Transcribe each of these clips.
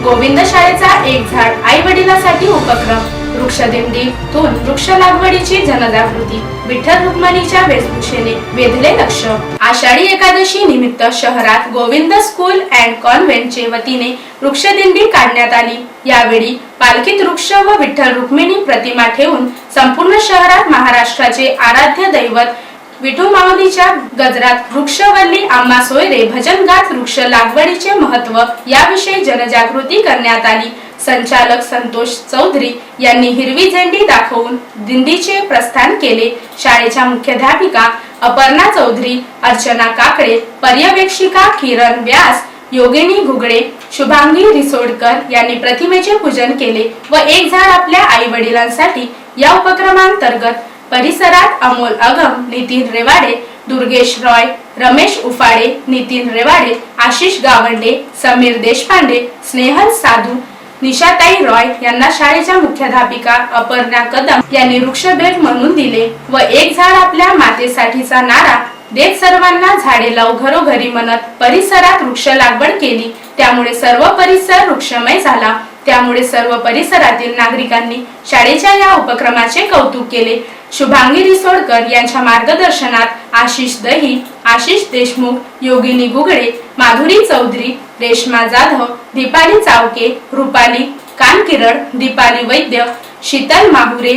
एक झाड आई वडिलासाठी उपक्रम वृक्षदिंडीतून वृक्ष लागवडीची जनजागृती विठ्ठल रुक्मिणीच्या वेशभूषेने वेधले लक्ष. आषाढी एकादशी निमित्त शहरात गोविंद स्कूल अँड कॉन्व्हेंटचे वतीने वृक्षदिंडी काढण्यात आली. यावेळी पालखीत वृक्ष व विठ्ठल रुक्मिणी प्रतिमा ठेवून संपूर्ण शहरात महाराष्ट्राचे आराध्य दैवत विठू माऊलीच्या गजरात वृक्षवल्ली आम्हा सोयरे भजन गात वृक्ष लागवडीचे महत्त्व याविषयी जनजागृती करण्यात आली. संचालक संतोष चौधरी यांनी हिरवी झेंडी दाखवून दिंडीचे प्रस्थान केले. शाळेच्या मुख्याध्यापिका अपर्णा चौधरी अर्चना काकडे पर्यवेक्षिका किरण व्यास योगिनी घुगडे शुभांगी रिसोडकर यांनी प्रतिमेचे पूजन केले व एक झाड आपल्या आई वडिलांसाठी या उपक्रमांतर्गत परिसरात अमोल अगम नितीन रेवाडे दुर्गेश रॉय रमेश उफाडे नितीन रेवाडे आशिष गावंडे समीर देशपांडे स्नेहल साधू निशाताई रॉय यांना शाळेच्या मुख्याध्यापिका अपर्णा कदम यांनी वृक्षभेट म्हणून दिले व एक झाड आपल्या मातेसाठीचा नारा देत सर्वांना झाडे लावू घरोघरी म्हणत परिसरात वृक्ष लागवड केली. त्यामुळे सर्व परिसर वृक्षमय झाला. त्यामुळे सर्व परिसरातील नागरिकांनी शाळेच्या या उपक्रमाचे कौतुक केले. शुभांगी रिसोडकर यांच्या मार्गदर्शनात आशिष दही आशिष देशमुख योगिनी गुगडे माधुरी चौधरी रेश्मा जाधव दीपाली चावके रुपाली कानकिरड दीपाली वैद्य शीतल माहुरे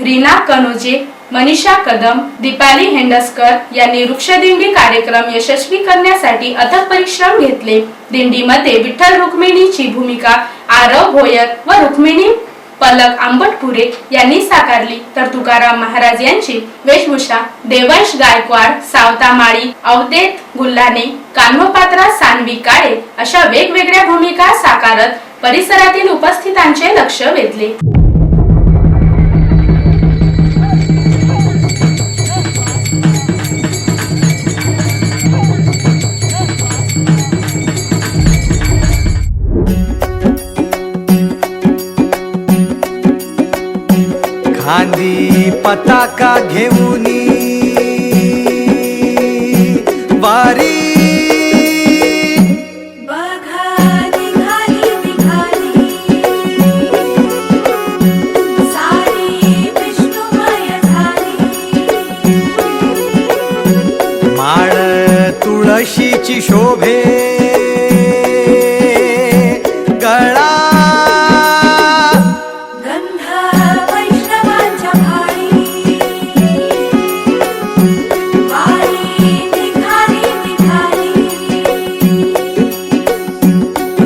रीना कनोजे मनीषा कदम दीपाली हेंडसकर यांनी वृक्षदिंडी कार्यक्रम यशस्वी करण्यासाठी अथक परिश्रम घेतले. दिंडीमध्ये विठ्ठल रुक्मिणीची भूमिका आरव भोयर व रुक्मिणी पलक आंबटपुरे यांनी साकारली. तर तुकाराम महाराज यांची वेशभूषा देवंश गायकवाड सावता माळी अवधेत गुल्हाने कान्होपात्रा सानवी काळे अशा वेगवेगळ्या भूमिका साकारत परिसरातील उपस्थितांचे लक्ष वेधले. खांदी पताका घेऊनी वारी. माळ तुळशीची शोभे.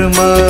கர்மா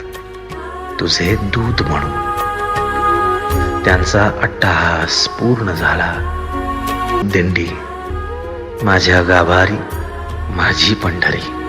तुझे दूत म्हणून. त्यांचा अट्टहास पूर्ण झाला. दिंडी माझ्या गाभारी माझी पंढरी.